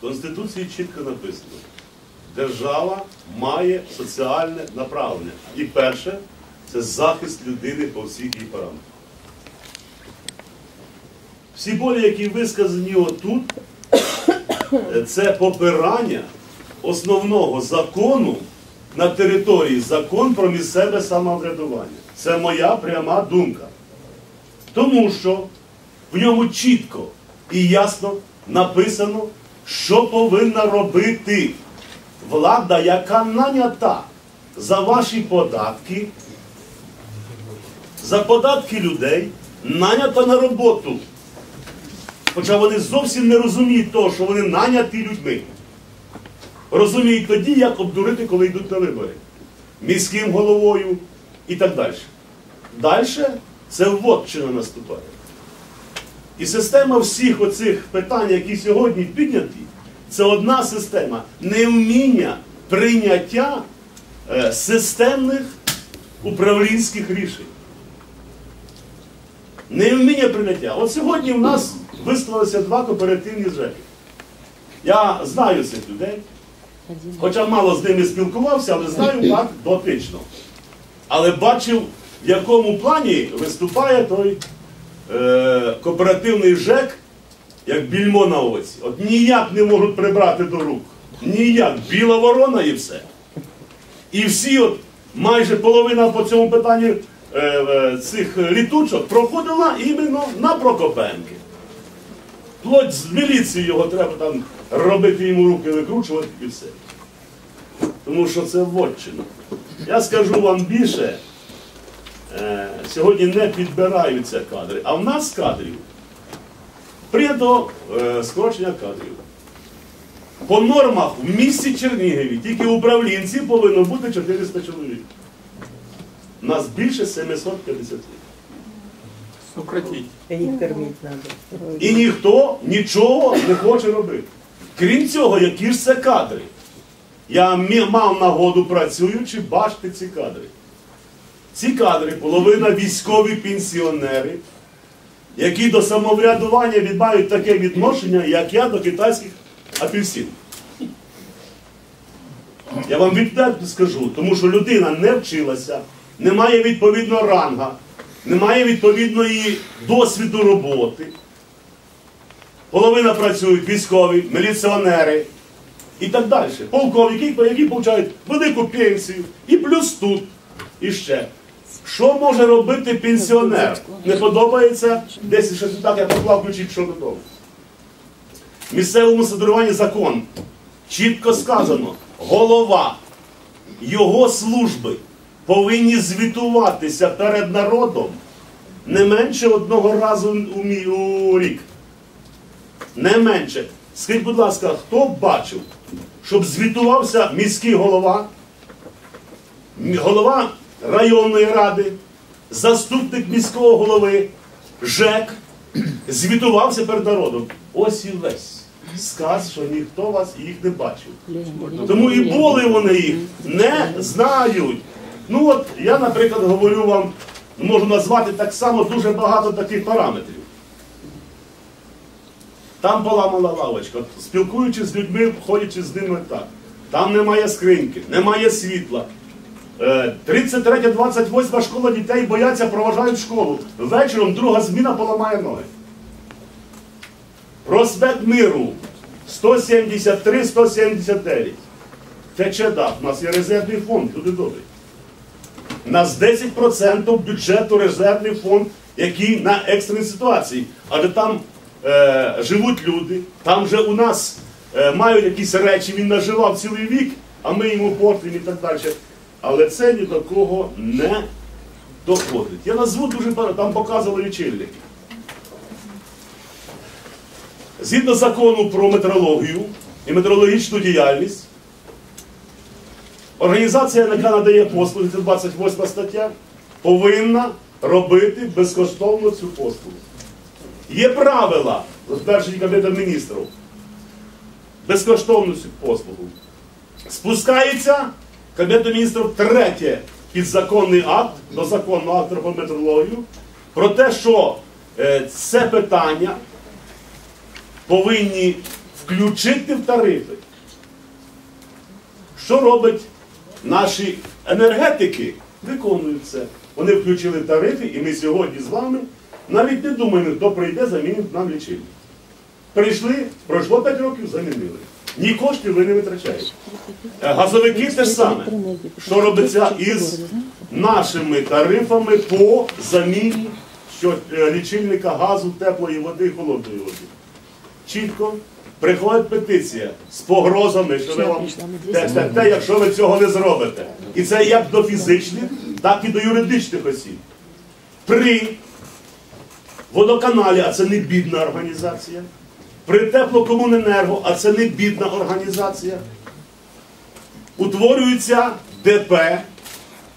Конституції чітко написано, держава має соціальне направлення. І перше це захист людини по всіх її параметрах. Всі болі, які висказані отут, це попирання основного закону на території закон про місцеве самоврядування. Це моя пряма думка. Тому що в ньому чітко і ясно написано, що повинна робити влада, яка нанята за ваші податки, за податки людей, нанята на роботу. Хоча вони зовсім не розуміють того, що вони наняті людьми. Розуміють тоді, як обдурити, коли йдуть на вибори. Міським головою і так далі. Далі це вводчина наступає. І система всіх оцих питань, які сьогодні підняті, це одна система невміння прийняття е, системних управлінських рішень. Невміння прийняття. От сьогодні в нас висловилися два кооперативні ЖЕКи. Я знаю цих людей, хоча мало з ними спілкувався, але знаю так дотично. Але бачив, в якому плані виступає той е, кооперативний ЖЕК, як більмо на оці. От ніяк не можуть прибрати до рук. Ніяк. Біла ворона і все. І всі, от майже половина по цьому питанні е, е, цих літучок проходила іменно на Прокопенки. Плоть з міліції його треба там робити йому руки викручувати і все. Тому що це вотчина. Я скажу вам більше, сьогодні не підбираються кадри, а в нас кадрів прийнято е, скорочення кадрів. По нормах в місті Чернігові тільки управлінці повинно бути 400 чоловік. У Нас більше 750. Сократіть. Їх кормити треба. І ніхто нічого не хоче робити. Крім цього, які ж це кадри? Я мав нагоду працюючи, бачити ці кадри. Ці кадри половина військові пенсіонери, які до самоврядування відмають таке відношення, як я до китайських апельсинів. Я вам відверто скажу, тому що людина не вчилася, не має відповідного ранга, не має відповідної досвіду роботи. Половина працюють військові, міліціонери і так далі. Полковники, які отримують велику пенсію, і плюс тут, і ще. Що може робити пенсіонер? Не подобається, десь ще так я поклав включити, що додому. В місцевому самоврядуванні закон чітко сказано, голова його служби повинні звітуватися перед народом не менше одного разу у, рік. Не менше. Скажіть, будь ласка, хто бачив, щоб звітувався міський голова, голова районної ради, заступник міського голови, ЖЕК, звітувався перед народом. Ось і весь сказ, що ніхто вас їх не бачив. Тому і були вони їх не знають. Ну от я, наприклад, говорю вам, можу назвати так само дуже багато таких параметрів. Там поламана лавочка. Спілкуючись з людьми, ходячи з ними так. Там немає скриньки, немає світла. Е, 33-28 школа дітей бояться, проважають школу. Вечором друга зміна поламає ноги. Проспект Миру 173-179. Тече дах. У нас є резервний фонд, люди добрі. У нас 10% бюджету резервний фонд, який на екстрені ситуації. Адже там е, живуть люди, там вже у нас е, мають якісь речі, він наживав цілий вік, а ми йому портимо і так далі. Але це ні до кого не доходить. Я назву дуже багато, там показували лічильники. Згідно закону про метрологію і метрологічну діяльність, організація, яка надає послуги, це 28 стаття, повинна робити безкоштовно цю послугу. Є правила, затверджені Кабінетом міністрів, безкоштовну цю послугу. Спускається Кабінетом міністрів третє підзаконний акт до законного акту про метрологію про те, що е, це питання повинні включити в тарифи. Що робить наші енергетики? Виконують це. Вони включили тарифи, і ми сьогодні з вами навіть не думаємо, хто прийде, замінить нам лічильник. Прийшли, пройшло 5 років, замінили. Ні коштів ви не витрачаєте. Е, Газовики те ж саме. Що робиться із нашими тарифами по заміні е, лічильника газу, теплої води і холодної води? Чітко приходить петиція з погрозами, що ви вам те, те, те, якщо ви цього не зробите. І це як до фізичних, так і до юридичних осіб. При водоканалі, а це не бідна організація. При теплокомуненерго, а це не бідна організація. Утворюється ДП,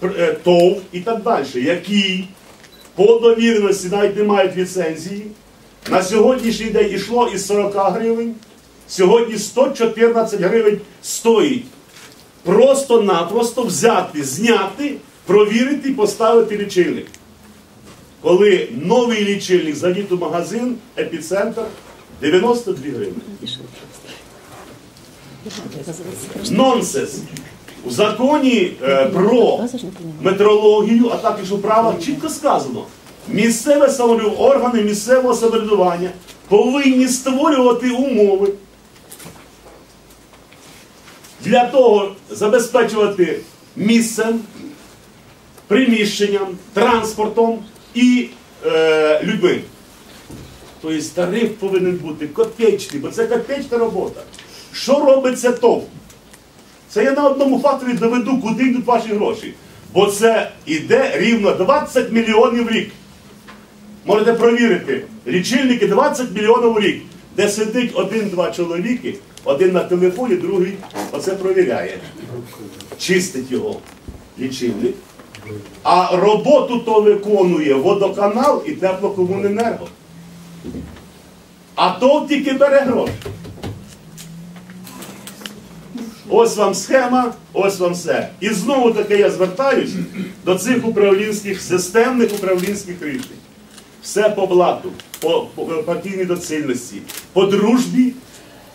е, ТОВ і так далі, які по довіреності навіть не мають ліцензії. На сьогоднішній день йшло із 40 гривень, сьогодні 114 гривень стоїть. Просто-напросто взяти, зняти, провірити і поставити лічильник. Коли новий лічильник зайдіть у магазин, епіцентр 92 гривні. Нонсенс. У законі е, про метрологію, а також у правах чітко сказано, місцеве самоврядування, органи місцевого самоврядування повинні створювати умови для того забезпечувати місцем, приміщенням, транспортом і е, людьми. Тобто тариф повинен бути копеечний, бо це копеечна робота. Що робиться ТОВ? Це я на одному факторі доведу, куди йдуть ваші гроші. Бо це йде рівно 20 мільйонів в рік. Можете провірити. Лічильники 20 мільйонів в рік, де сидить один-два чоловіки, один на телефоні, другий оце провіряє. Чистить його лічильник. А роботу то виконує водоканал і теплокомуненерго. А то тільки бере гроші. Ось вам схема, ось вам все. І знову таки я звертаюсь до цих управлінських, системних управлінських рішень. Все по блату, по, по партійній доцільності, по дружбі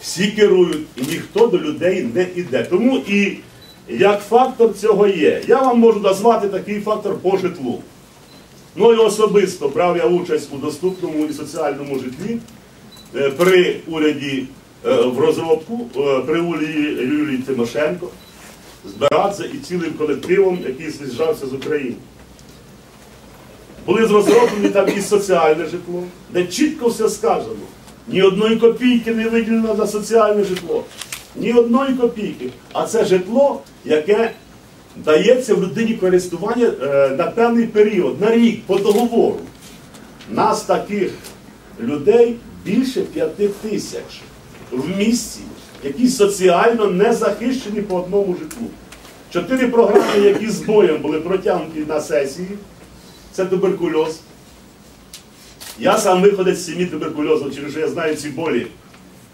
всі керують, і ніхто до людей не йде. Тому і як фактор цього є. Я вам можу назвати такий фактор по житлу. Ну і особисто брав я участь у доступному і соціальному житлі е, при уряді е, в розробку, е, при Юлії, Юлії Тимошенко, збиратися і цілим колективом, який з'їжджався з України. Були розроблені там і соціальне житло, де чітко все сказано. Ні одної копійки не виділено на соціальне житло. Ні одної копійки. А це житло, яке дається в людині користування е, на певний період, на рік, по договору. Нас таких людей більше п'яти тисяч в місті, які соціально не захищені по одному житлу. Чотири програми, які з боєм були протягнуті на сесії, це туберкульоз. Я сам виходить з сім'ї туберкульозу, через що я знаю ці болі.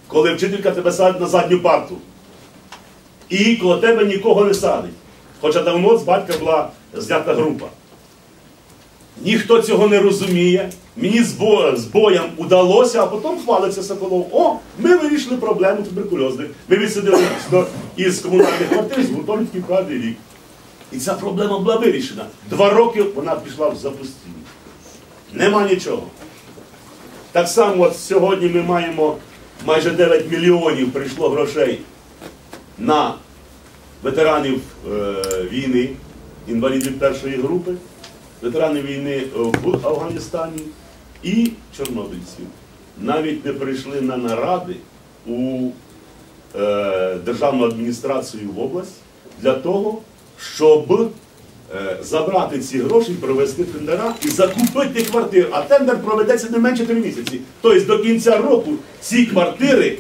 Коли вчителька тебе садить на задню парту. І коло тебе нікого не садить. Хоча давно з батька була знята група. Ніхто цього не розуміє. Мені з, бо, з боєм удалося, а потім хвалиться Соколов. О, ми вирішили проблему туберкульозних. Ми відсидили із комунальних квартир з гуртожитків кожен рік. І ця проблема була вирішена. Два роки вона пішла в запустіння. Нема нічого. Так само от сьогодні ми маємо майже 9 мільйонів прийшло грошей на ветеранів е, війни, інвалідів першої групи, ветеранів війни е, в Афганістані і чорнобильців. Навіть не прийшли на наради у е, державну адміністрацію в область для того, щоб забрати ці гроші, провести тендера і закупити квартири. А тендер проведеться не менше 3 місяці. Тобто до кінця року ці квартири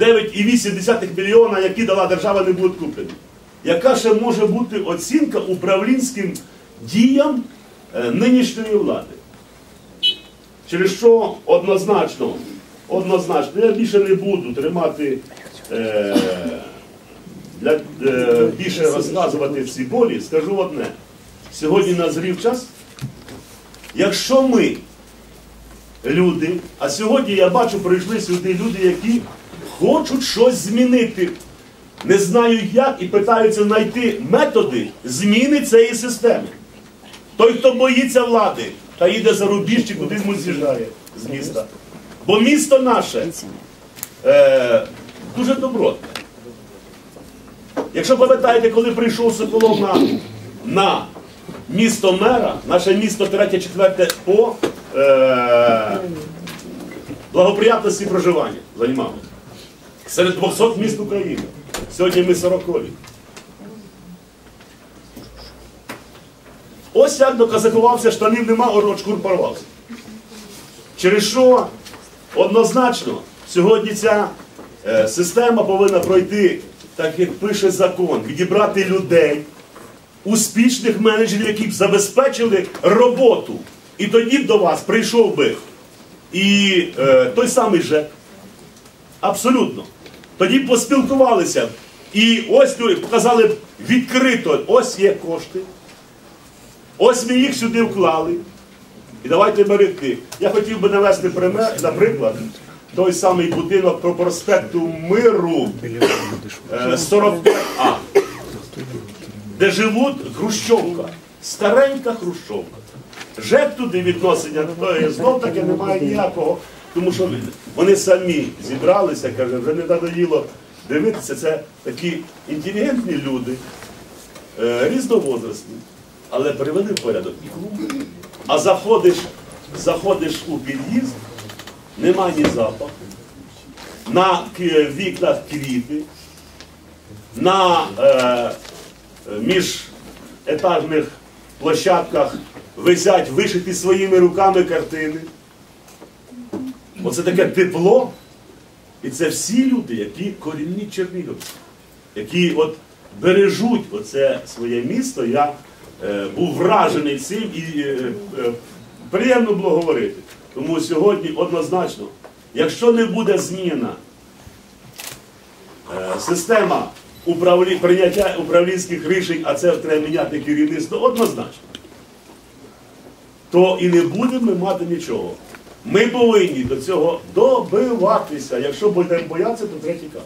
9,8 мільйона, які дала держава, не будуть куплені. Яка ще може бути оцінка управлінським діям е, нинішньої влади? Через що однозначно, однозначно, я більше не буду тримати, е, для, е, більше розказувати ці болі, скажу одне. Сьогодні назрів час, якщо ми, люди, а сьогодні я бачу, прийшли сюди люди, які хочуть щось змінити. Не знають як і питаються знайти методи зміни цієї системи. Той, хто боїться влади, та їде за рубіж чи кудись з'їжджає з міста. Бо місто наше е, дуже добротне. Якщо пам'ятаєте, коли прийшов Соколов на, на місто мера, наше місто третє-четверте по е, благоприятності проживання займало. Серед 200 міст України. Сьогодні ми 40 Ось як доказакувався, штанів нема, город шкур порвався. Через що однозначно сьогодні ця е, система повинна пройти, так як пише закон, відібрати людей, успішних менеджерів, які б забезпечили роботу. І тоді б до вас прийшов би і е, той самий ЖЕК. Абсолютно. Тоді поспілкувалися. І ось люди показали відкрито, ось є кошти. Ось ми їх сюди вклали. І давайте берегти. Я хотів би навести пример, наприклад, той самий будинок по проспекту Миру е, 45А, де живуть Хрущовка, старенька Хрущовка. ЖЕК туди відносення е, знов таки немає ніякого, тому що вони самі зібралися, каже, вже не надоїло дивитися. Це такі інтелігентні люди, е, різновозрастні, але привели в порядок і клуб. А заходиш, заходиш у під'їзд, нема ні запаху, на вікнах квіти, на е, міжетажних площадках висять вишиті своїми руками картини. Оце таке тепло. І це всі люди, які корінні чернігівці, які от бережуть оце своє місто. Я е, був вражений цим і е, е, приємно було говорити. Тому сьогодні однозначно, якщо не буде зміна е, система управлі... прийняття управлінських рішень, а це треба міняти керівництво, однозначно, то і не будемо ми мати нічого. Ми повинні до цього добиватися. Якщо будемо боятися, то третій кат.